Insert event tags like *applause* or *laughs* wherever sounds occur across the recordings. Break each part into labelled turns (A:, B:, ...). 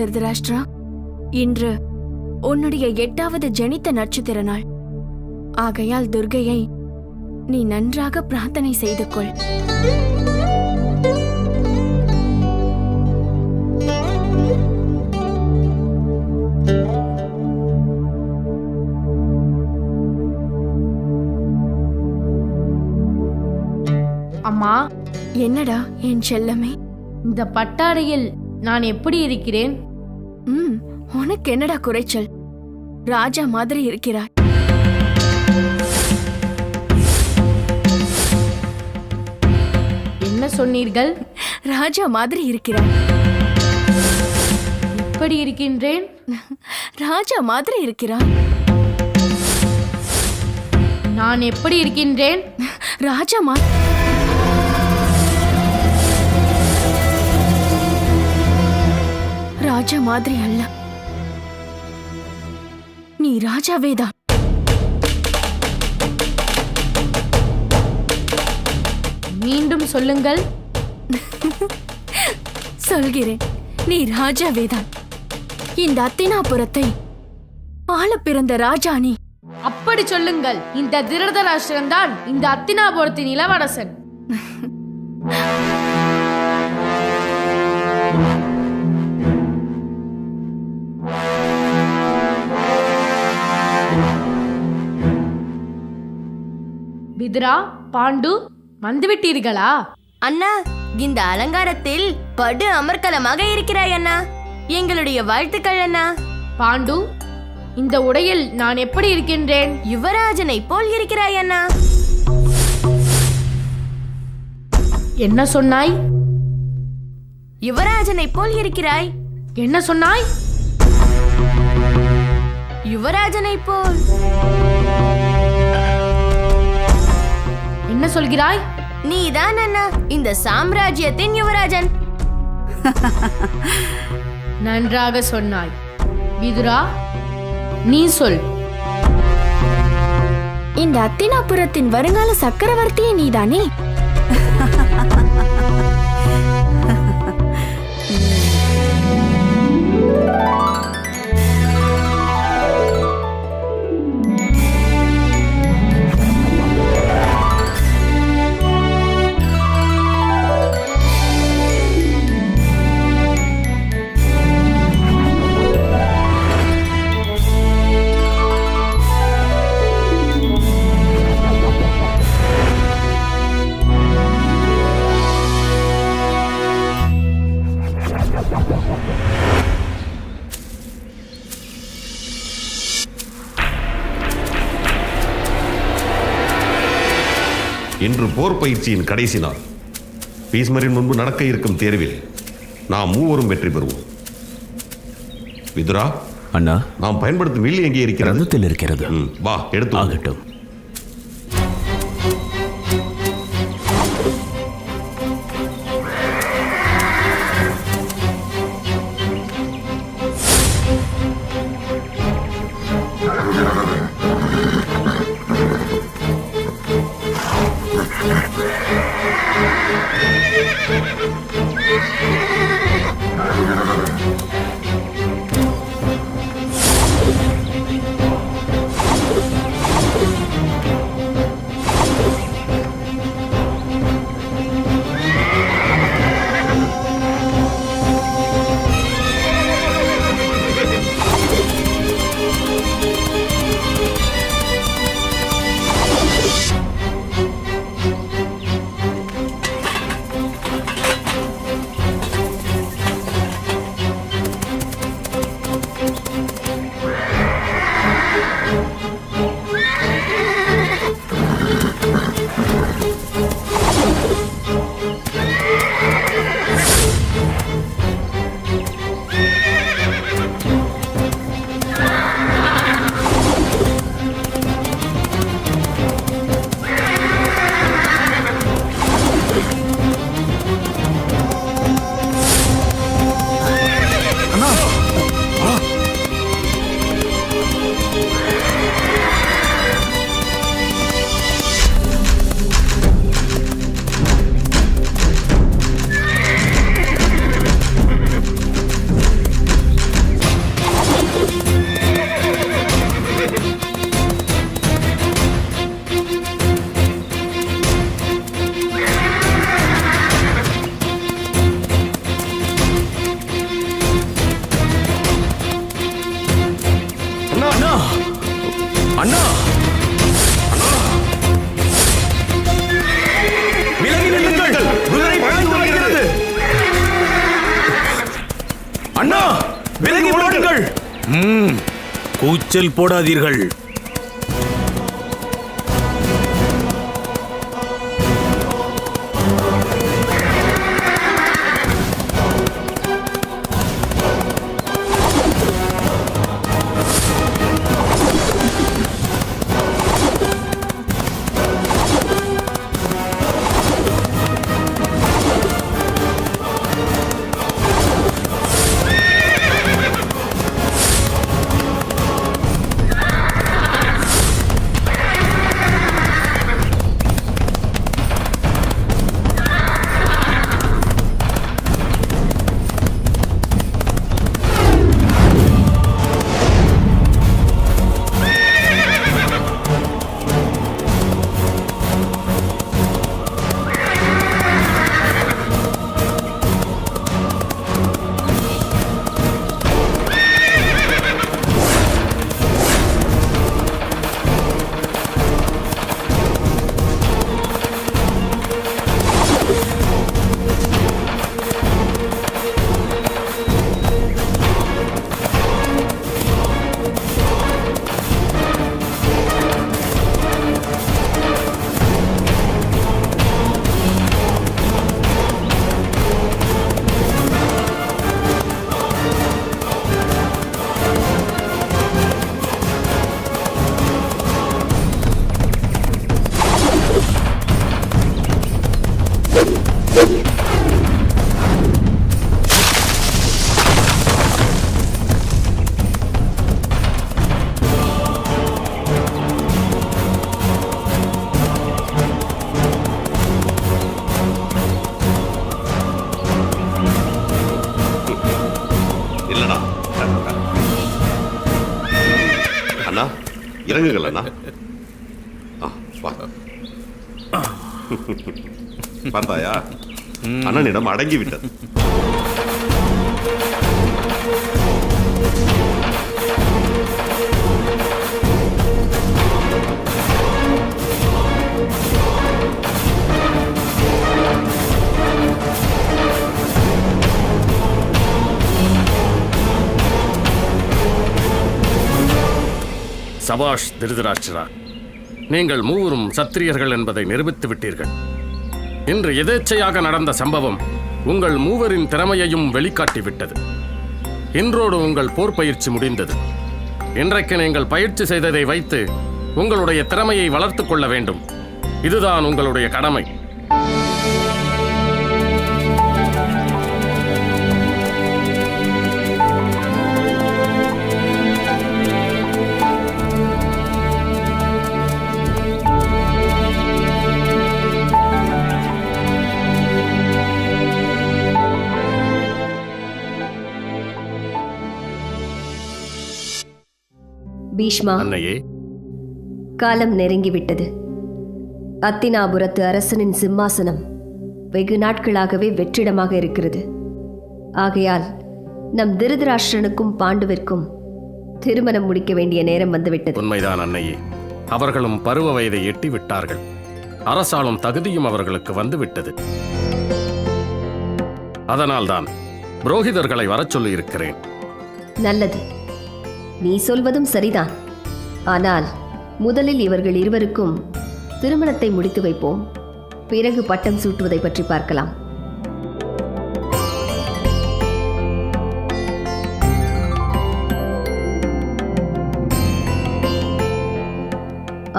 A: திருதராஷ்டிரா இன்று உன்னுடைய எட்டாவது ஜனித்த நட்சத்திர நாள். ஆகையால் துர்கையை நீ நன்றாக பிரார்த்தனை செய்து கொள்.
B: அம்மா.
A: என்னடா என் செல்லமே?
B: இந்த பட்டாடையில் நான் எப்படி இருக்கிறேன்?
A: ம் உனக்கு என்னடா குறைச்சல்? ராஜா மாதிரி இருக்கிறாய்.
B: என்ன சொன்னீர்கள்?
A: ராஜா மாதிரி இருக்கிறாய்.
B: எப்படி இருக்கின்றேன்?
A: ராஜா மாதிரி இருக்கிறாய்.
B: நான் எப்படி இருக்கின்றேன்?
A: ராஜா மா ராஜா மாதிரி அல்ல. நீ ராஜாவேதான்
B: மீண்டும் சொல்லுங்கள். *laughs*
A: சொல்கிறேன். நீ ராஜாவேதான் இந்த அத்தினாபுரத்தை ஆள பிறந்த ராஜா நீ.
B: அப்படி சொல்லுங்கள். இந்த திருதராஷ்டிரன் தான் இந்த அத்தினாபுரத்தின் இளவரசன். *laughs* பிதுரா பாண்டு வந்துவிட்டீர்களா
C: அண்ணா இந்த அலங்காரத்தில் படு அமர்க்கலமாக இருக்கிறாய் அண்ணா. எங்களுடைய வாழ்த்துக்கள் அண்ணா.
B: பாண்டு இந்த உடையில் நான் எப்படி இருக்கின்றேன்?
C: யுவராஜனை போல் இருக்கிறாய் அண்ணா.
B: என்ன சொன்னாய்?
C: யுவராஜனை போல் இருக்கிறாய்.
B: என்ன சொன்னாய்?
C: யுவராஜனை போல்.
B: என்ன சொல்கிறாய்?
C: நீதான் அண்ணா இந்த சாம்ராஜ்யத்தின் யுவராஜன். *laughs*
B: நன்றாக சொன்னாய். விதுரா நீ சொல்.
A: இந்த அத்தினாபுரத்தின் வருங்கால சக்கரவர்த்தியே நீதானே?
D: போர் பயிற்சியின் கடைசி நாள். பீஸ்மரின் முன்பு நடக்க இருக்கும் தேர்வில் நாம் மூவரும் வெற்றி பெறுவோம். விதுரா
E: அண்ணா.
D: நாம் பயன்படுத்தும் வில் எங்கே இருக்கிறது?
E: ரதத்தில் இருக்கிறது.
D: ம், வா எடுத்து.
E: ஆகட்டும். கூச்சல் போடாதீர்கள்.
D: பார்த்தாயா? அண்ணனிடம் அடங்கி விட்டது
F: சபாஷ் திருதராட்சரா நீங்கள் மூவரும் சத்திரியர்கள் என்பதை நிரூபித்து விட்டீர்கள். இன்று எதேச்சையாக நடந்த சம்பவம் உங்கள் மூவரின் திறமையையும் வெளிக்காட்டிவிட்டது. இன்றோடு உங்கள் போர் பயிற்சி முடிந்தது. இன்றைக்கு நீங்கள் பயிற்சி செய்ததை வைத்து உங்களுடைய திறமையை வளர்த்துக் கொள்ள வேண்டும். இதுதான் உங்களுடைய கடமை.
G: பீஷ்மா
F: அன்னையே.
G: காலம் நெருங்கிவிட்டது. அத்தினாபுரத்து அரசனின் சிம்மாசனம் வெகு நாட்களாகவே வெற்றிடமாக இருக்கிறது. ஆகையால் நம் திருதராஷ்டிரனுக்கும் பாண்டுவிற்கும் திருமணம் முடிக்க வேண்டிய நேரம் வந்துவிட்டது.
F: உண்மைதான் அன்னையே. அவர்களும் பருவ வயதை எட்டி விட்டார்கள் அரசாளும் தகுதியும் அவர்களுக்கு வந்துவிட்டது. அதனால்தான் புரோகிதர்களை வரச் சொல்லியிருக்கிறேன்.
G: நல்லது. நீ சொல்வதும் சரிதான். ஆனால் முதலில் இவர்கள் இருவருக்கும் திருமணத்தை முடித்து வைப்போம். பிறகு பட்டம் சூட்டுவதை பற்றி பார்க்கலாம்.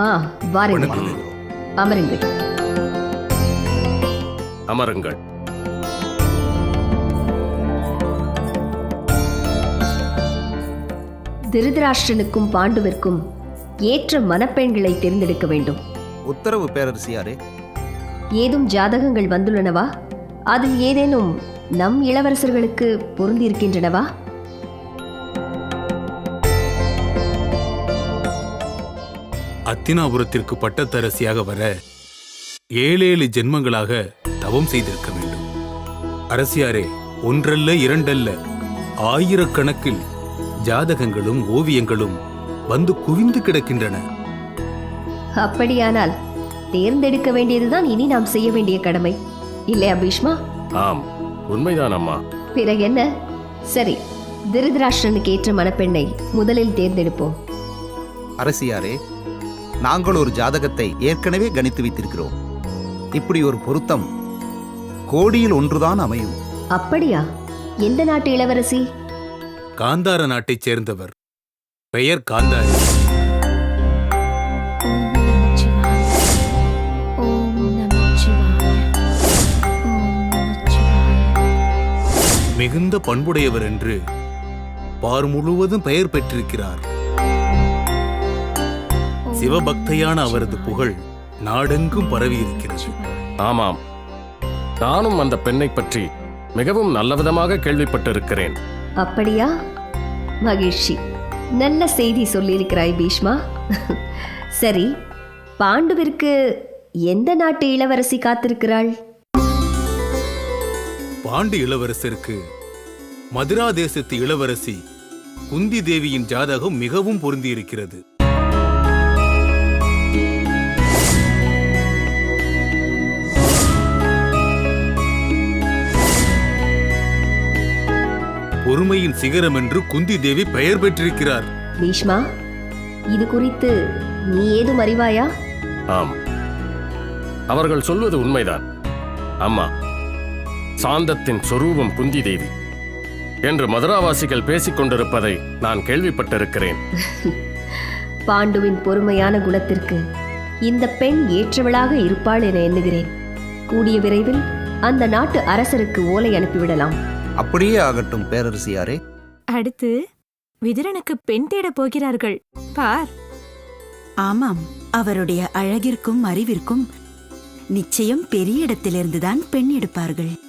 G: ஆ வாருங்கள். அமருங்கள்.
F: அமருங்கள்.
G: திருதராஷ்டிரனுக்கும் பாண்டுவிற்கும் ஏற்ற மணப்பெண்களை தேர்ந்தெடுக்க வேண்டும்.
H: உத்தரவு பேரரசியாரே.
G: ஏதும் ஜாதகங்கள் வந்துள்ளனவா? அதில் ஏதேனும் நம் இளவரசர்களுக்கு பொருந்தியிருக்கின்றனவா?
E: அத்தினாபுரத்திற்கு பட்டத்தரசியாக வர ஏழேழு ஜென்மங்களாக தவம் செய்திருக்க வேண்டும். அரசியாரே ஒன்றல்ல இரண்டல்ல ஆயிரக்கணக்கில் ஜாதகங்களும் ஓவியங்களும் வந்து குவிந்து கிடக்கின்றன.
G: அப்படியானால் தேர்ந்தெடுக்க வேண்டியதுதான் இனி நாம் செய்ய வேண்டிய கடமை. இல்லையா பீஷ்மா
F: ஆம் உண்மைதான் அம்மா.
G: பிறகு என்ன? சரி திருதராஷ்டிரனுக்கு ஏற்ற மணப்பெண்ணை முதலில் தேர்ந்தெடுப்போம்.
H: அரசியாரே நாங்கள் ஒரு ஜாதகத்தை ஏற்கனவே கணித்து வைத்திருக்கிறோம். இப்படி ஒரு பொருத்தம் கோடியில் ஒன்றுதான் அமையும்.
G: அப்படியா? எந்த நாட்டு இளவரசி?
E: காந்தார நாட்டைச் சேர்ந்தவர். பெயர் காந்தாரி. மிகுந்த பண்புடையவர் என்று பார் முழுவதும் பெயர் பெற்றிருக்கிறார். சிவபக்தையான அவரது புகழ் நாடெங்கும் பரவியிருக்கிறது.
F: ஆமாம். நானும் அந்த பெண்ணை பற்றி மிகவும் நல்லவிதமாக கேள்விப்பட்டிருக்கிறேன்.
G: அப்படியா? மகிழ்ச்சி. நல்ல செய்தி சொல்லியிருக்கிறாய் பீஷ்மா. சரி பாண்டுவிற்கு எந்த நாட்டு இளவரசி காத்திருக்கிறாள்?
E: பாண்டு இளவரசருக்கு மதுரா தேசத்து இளவரசி குந்தி தேவியின் ஜாதகம் மிகவும் பொருந்தியிருக்கிறது. பொறுமையின் சிகரம் என்று குந்தி தேவி பெயர் பெற்றிருக்கிறார்.
G: பீஷ்மா இது குறித்து நீ ஏதும் அறிவாயா?
F: ஆம். அவர்கள் சொல்வது உண்மைதான். அம்மா சாந்தத்தின் சொரூபம் குந்தி தேவி என்று மதுராவாசிகள் பேசிக் கொண்டிருப்பதை நான் கேள்விப்பட்டிருக்கிறேன். *laughs*
G: பாண்டுவின் பொறுமையான குணத்திற்கு இந்த பெண் ஏற்றவளாக இருப்பாள் என எண்ணுகிறேன். கூடிய விரைவில் அந்த நாட்டு அரசருக்கு ஓலை அனுப்பிவிடலாம்.
H: அப்படியே ஆகட்டும் பேரரசியாரே.
I: அடுத்து விதுரனுக்கு பெண் தேடப் போகிறார்கள். பார்.
J: ஆமாம் அவருடைய அழகிற்கும் அறிவிற்கும் நிச்சயம் பெரிய இடத்திலிருந்துதான் பெண் எடுப்பார்கள்.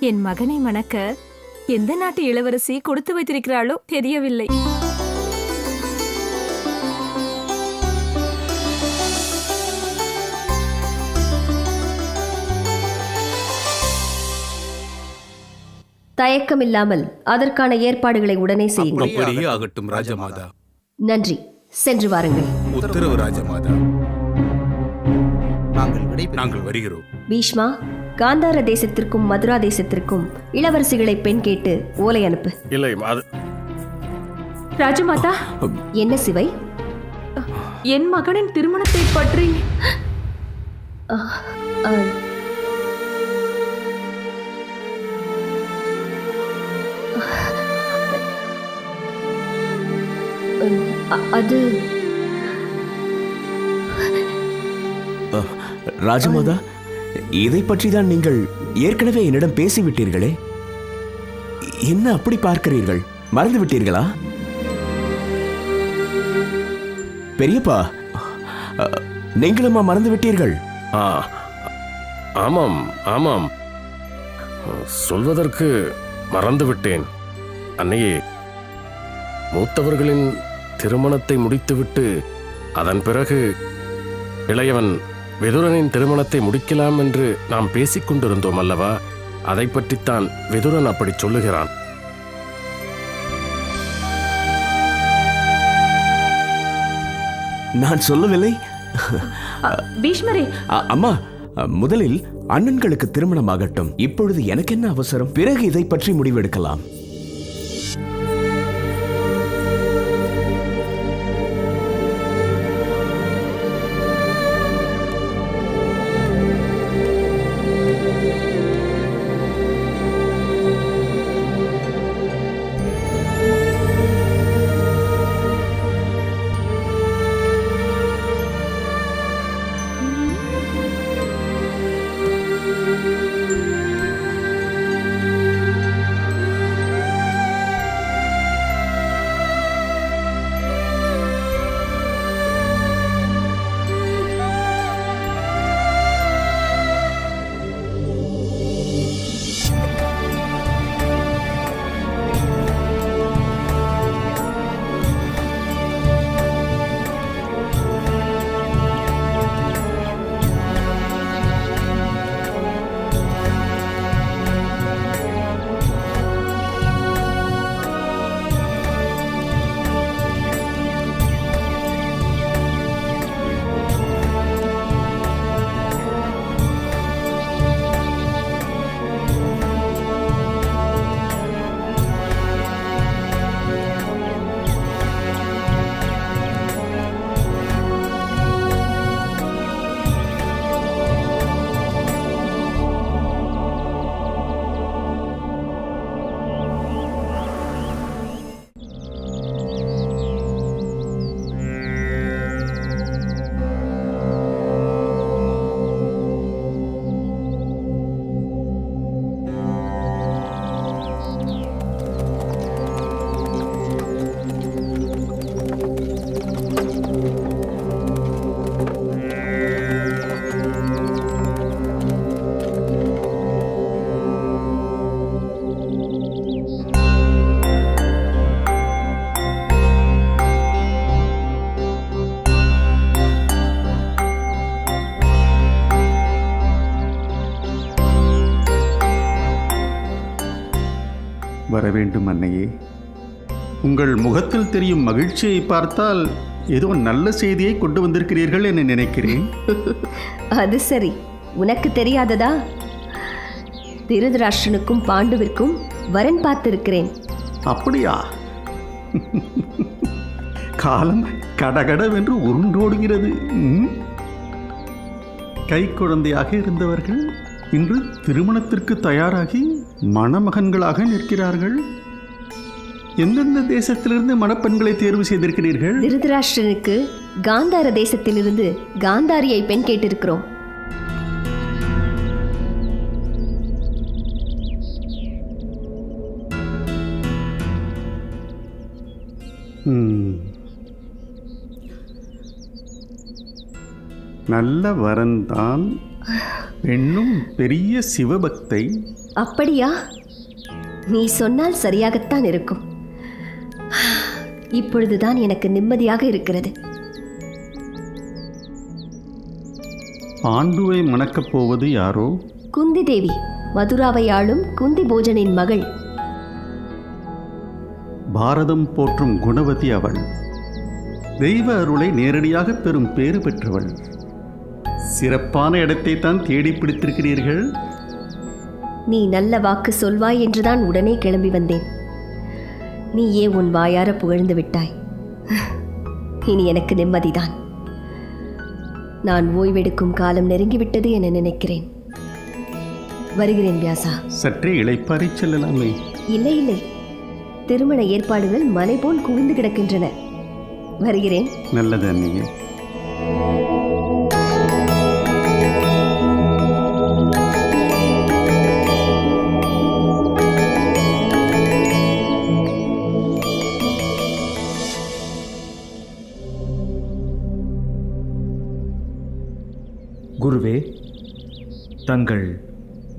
I: என் மகனை மணக்க எந்த நாட்டு இளவரசி கொடுத்து வைத்திருக்கிறாளோ தெரியவில்லை.
G: தயக்கமில்லாமல் அதற்கான ஏற்பாடுகளை உடனே செய்யுங்கள்.
E: ஆகட்டும் ராஜமாதா.
G: நன்றி. சென்று வாருங்கள்.
E: உத்தரவு ராஜமாதா.
H: நாங்கள்
E: வருகிறோம்.
G: பீஷ்மா காந்தார தேசத்திற்கும் மதுரா தேசத்திற்கும் இளவரசிகளை பெண் கேட்டு ஓலை அனுப்பு.
F: இல்லை
I: ராஜமாதா.
G: என்ன சிவை?
I: என் மகனின் திருமணத்தை பற்றி
G: அது
K: ராஜமாதா இதை பற்றி தான் நீங்கள் ஏற்கனவே என்னிடம் பேசிவிட்டீர்களே? என்ன அப்படி பார்க்கிறீர்கள்? மறந்து விட்டீர்களா பெரியப்பா அ, நீங்களுமா மறந்து விட்டீர்கள்
F: ஆ ஆமாம் ஆமாம். சொல்வதற்கு மறந்துவிட்டேன். அன்னையே மூத்தவர்களின் திருமணத்தை முடித்துவிட்டு அதன் பிறகு இளையவன் விதுரனின் திருமணத்தை முடிக்கலாம் என்று நாம் பேசிக் கொண்டிருந்தோம் அல்லவா? அதை பற்றித்தான் விதுரன் அப்படி சொல்லுகிறான்.
K: நான் சொல்லவில்லை.
I: பீஷ்மரே.
K: அம்மா முதலில் அண்ணன்களுக்கு திருமணமாகட்டும். இப்பொழுது எனக்கு என்ன அவசரம்? பிறகு இதை பற்றி முடிவெடுக்கலாம்.
L: வர வேண்டும் அன்னையே. உங்கள் முகத்தில் தெரியும் மகிழ்ச்சியை பார்த்தால் ஏதோ நல்ல செய்தியை கொண்டு வந்திருக்கிறீர்கள் என நினைக்கிறேன். *laughs*
G: அது சரி. உனக்கு தெரியாததா? திருதராஷ்டிரனுக்கும் பாண்டுவிற்கும் வரன் பார்த்திருக்கிறேன்.
L: அப்படியா? *laughs* காலம் கடகடவென்று உருண்டோடுகிறது? கை குழந்தையாக இருந்தவர்கள் இன்று திருமணத்திற்கு தயாராகி மணமகன்களாக நிற்கிறார்கள்? எந்தெந்த தேசத்திலிருந்து மணப்பெண்களை தேர்வு செய்திருக்கிறீர்கள்?
G: திருதராஷ்டிரனுக்கு காந்தார தேசத்திலிருந்து காந்தாரியை பெண் கேட்டிருக்கிறோம்.
L: நல்ல வரன்தான் பெண்ணும் பெரிய சிவபக்தை.
G: அப்படியா? நீ சொன்னால் சரியாகத்தான் இருக்கும். இப்பொழுதுதான் எனக்கு நிம்மதியாக இருக்கிறது.
L: பாண்டுவை மணக்கப் போவது யாரோ?
G: குந்தி தேவி மதுராவை ஆளும் குந்தி போஜனின் மகள்.
L: பாரதம் போற்றும் குணவதி அவள். தெய்வ அருளை நேரடியாக பெறும் பேறு பெற்றவள். சிறப்பான இடத்தை தான் தேடி பிடித்திருக்கிறீர்கள்?
G: நீ நல்ல வாக்கு சொல்வாய் என்றுதான் உடனே கிளம்பி வந்தேன். நீயே உன் வாயார புகழ்ந்து விட்டாய். இனி எனக்கு நிம்மதிதான். நான் ஓய்வெடுக்கும் காலம் நெருங்கிவிட்டது என நினைக்கிறேன். வருகிறேன் வியாசா.
L: சற்றே இளைப்பாறை செல்லலாமே.
G: இல்லை இல்லை. திருமண ஏற்பாடுகள் மலை போல் குவிந்து கிடக்கின்றன. வருகிறேன்.
L: நல்லது அன்னையே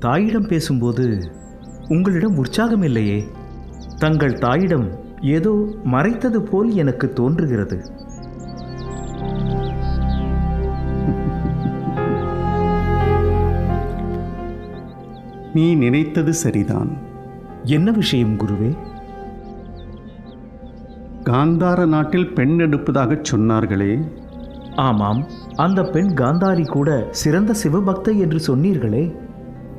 M: தாயிடம் பேசும்போது உங்களிடம் உற்சாகம் இல்லையே. தங்கள் தாயிடம் ஏதோ மறைத்தது போல் எனக்கு தோன்றுகிறது. *laughs*
L: நீ நினைத்தது சரிதான்.
M: என்ன விஷயம் குருவே?
L: காந்தார நாட்டில் பெண் எடுப்பதாகச் சொன்னார்களே.
M: ஆமாம் அந்த பெண் காந்தாரி கூட சிறந்த சிவபக்தை என்று சொன்னீர்களே.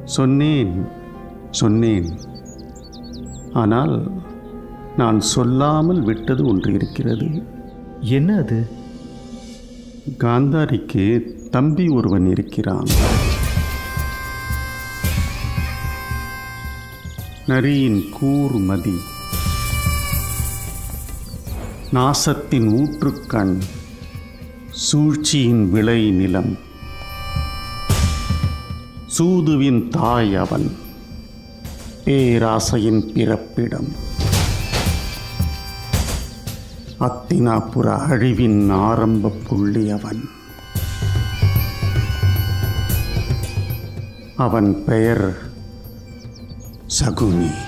L: சொன்னேன் சொன்னேன். ஆனால் நான் சொல்லாமல் விட்டது ஒன்று இருக்கிறது.
M: என்ன அது?
L: காந்தாரிக்கு தம்பி ஒருவன் இருக்கிறான். நரியின் கூர்மதி நாசத்தின் ஊற்றுக்கண் சூழ்ச்சியின் விளை நிலம். சூதுவின் தாய் அவன். பேராசையின் பிறப்பிடம். அத்தினாபுர அழிவின் ஆரம்ப புள்ளி அவன். அவன் பெயர் சகுனி.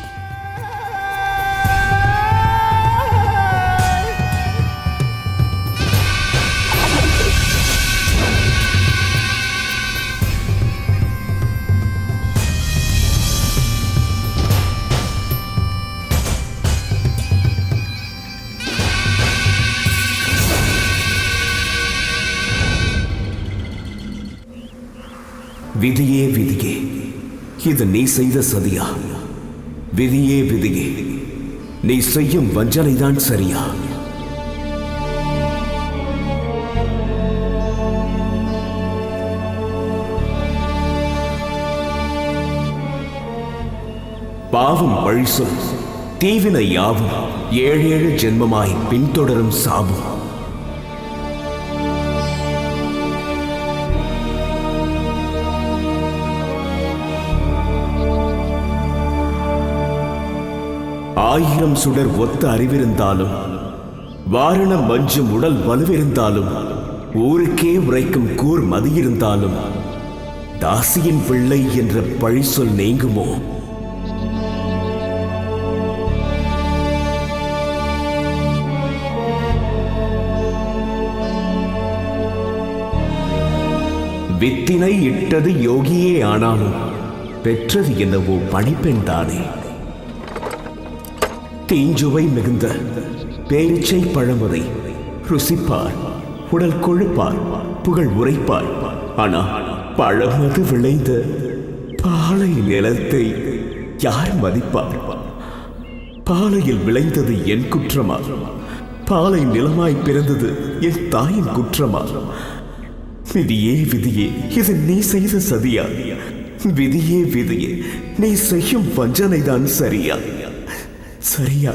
K: விதியே விதியே. இது நீ செய்த சதியா? விதியே விதியே. நீ செய்யும் வஞ்சனைதான் சரியா? பாவம் பழி சொல் தீவினை யாவும். ஏழேழு ஜென்மமாய் பின்தொடரும் சாபம் ஆயிரம் சுடர் ஒத்த அறிவிருந்தாலும் வாரணம் மஞ்சும் உடல் வலுவிருந்தாலும் ஊருக்கே உரைக்கும் கூர் மதியிருந்தாலும் தாசியின் பிள்ளை என்ற பழி சொல் நீங்குமோ? வித்தினை இட்டது யோகியே ஆனாலும் பெற்றது என்னவோ பணிப்பெண் தானே. தீஞ்சுவை மிகுந்த பேரிச்சை பழமுறை. ருசிப்பார் உடல் கொழுப்பார் புகழ் உரைப்பார். ஆனா பழமது விளைந்த பாலை நிலத்தை யார் மதிப்பார்? பாலையில் விளைந்தது என் குற்றமா? பாலை நிலமாய் பிறந்தது என் தாயின் குற்றமா? விதியே விதியே இது நீ செய்த சதியா? விதியே விதியே நீ செய்யும் வஞ்சனைதான் சரியா? சரியா